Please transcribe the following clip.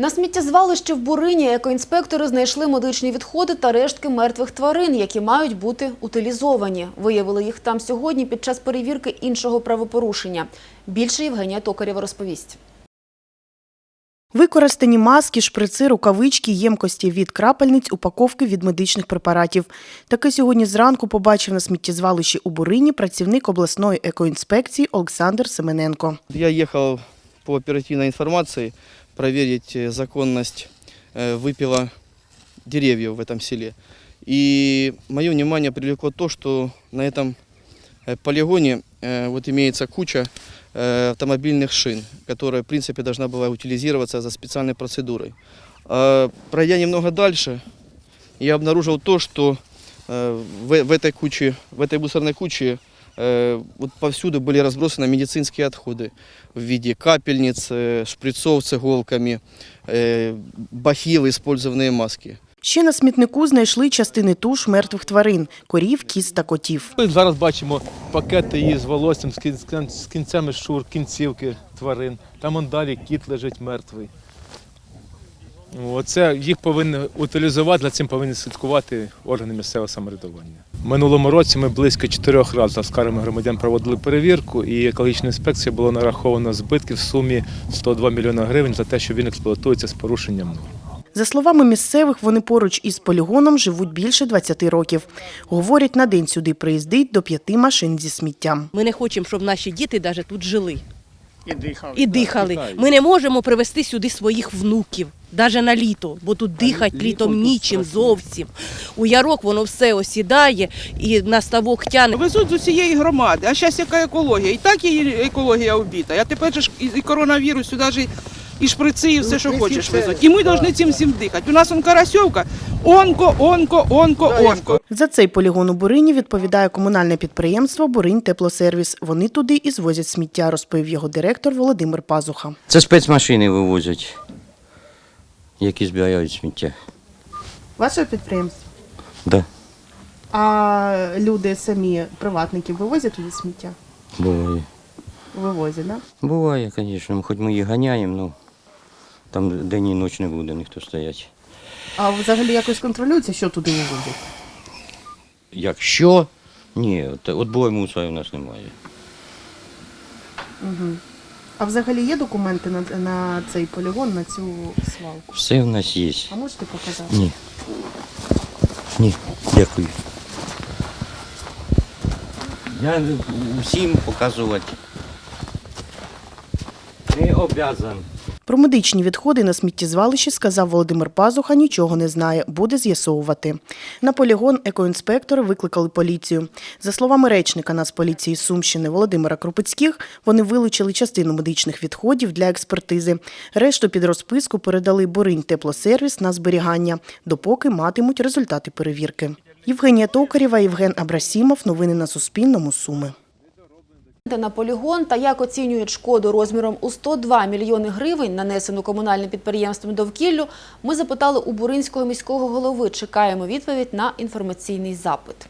На сміттєзвалищі в Бурині екоінспектори знайшли медичні відходи та рештки мертвих тварин, які мають бути утилізовані. Виявили їх там сьогодні під час перевірки іншого правопорушення. Більше Євгенія Токарєва розповість. Використані маски, шприци, рукавички, ємкості від крапельниць, упаковки від медичних препаратів. Таке сьогодні зранку побачив на сміттєзвалищі у Бурині працівник обласної екоінспекції Олександр Семененко. Я ехал по оперативной информации проверить э, законность э, выпила деревьев в этом селе. И мое внимание привлекло то, что на этом э, полигоне вот имеется куча автомобильных шин, которая, в принципе, должна была утилизироваться за специальной процедурой. А, Пройдя немного дальше, я обнаружил то, что в, в этой куче, в этой мусорной куче вот повсюду были разбросаны медицинские отходы в виде капельниц, э, шприцов с иголками, э, бахил, использованные маски. Ще на смітнику знайшли частини туш мертвих тварин – корів, кіз та котів. Ми зараз бачимо пакети її з волоссям, з кін- з кін- з кінцями шур, кінцівки тварин. Там он далі кіт лежить мертвий. Оце їх повинні утилізувати, за цим повинні слідкувати органи місцевого самоврядування. Минулому році ми близько чотирьох разів з карами громадян проводили перевірку, і екологічна інспекція було нараховано збитки в сумі 102 мільйони гривень за те, що він експлуатується з порушенням. За словами місцевих, вони поруч із полігоном живуть більше 20 років. Говорять, на день сюди приїздить до п'яти машин зі сміттям. Ми не хочемо, щоб наші діти навіть тут жили І дихав. і дихали. Ми не можемо привезти сюди своїх внуків, навіть на літо, бо тут дихати літом нічим зовсім. У ярок воно все осідає і на ставок тяне. Везуть з усієї громади. А зараз яка екологія? І так її екологія убита. А тепер же ж і коронавірус, сюди ж і- і шприци, і все, що хочеш везуть. І ми повинні цим всім дихати. У нас он Карасьовка, онко, онко, онко, онко. За цей полігон у Бурині відповідає комунальне підприємство «Буринь Теплосервіс». Вони туди і звозять сміття, розповів його директор Володимир Пазуха. Це спецмашини вивозять, які збирають сміття. Ваше підприємство? Да, А люди самі, приватники, вивозять туди сміття? буває. Вивозять, так? Буває, звісно, хоч ми їх ганяємо, ну там день і ніч не буде ніхто стоять. А взагалі якось контролюється, що туди вивозять? Якщо ні, от, от мусора у нас немає. А взагалі є документи на, на цей полігон, на цю свалку? Все в нас є. А можете показати? Ні. Ні, дякую. Я всім показувати. Не обязан. Про медичні відходи на сміттєзвалищі сказав Володимир Пазуха, нічого не знає, буде з'ясовувати. На полігон екоінспектори викликали поліцію. За словами речника Нацполіції Сумщини Володимира Крупицьких, вони вилучили частину медичних відходів для експертизи. Решту під розписку передали Буринь теплосервіс на зберігання, допоки матимуть результати перевірки. Євгенія Токарєва, Євген Абрасімов. Новини на Суспільному. Суми. На полігон та як оцінюють шкоду розміром у 102 мільйони гривень, нанесену комунальним підприємством довкіллю, ми запитали у Буринського міського голови. Чекаємо відповідь на інформаційний запит.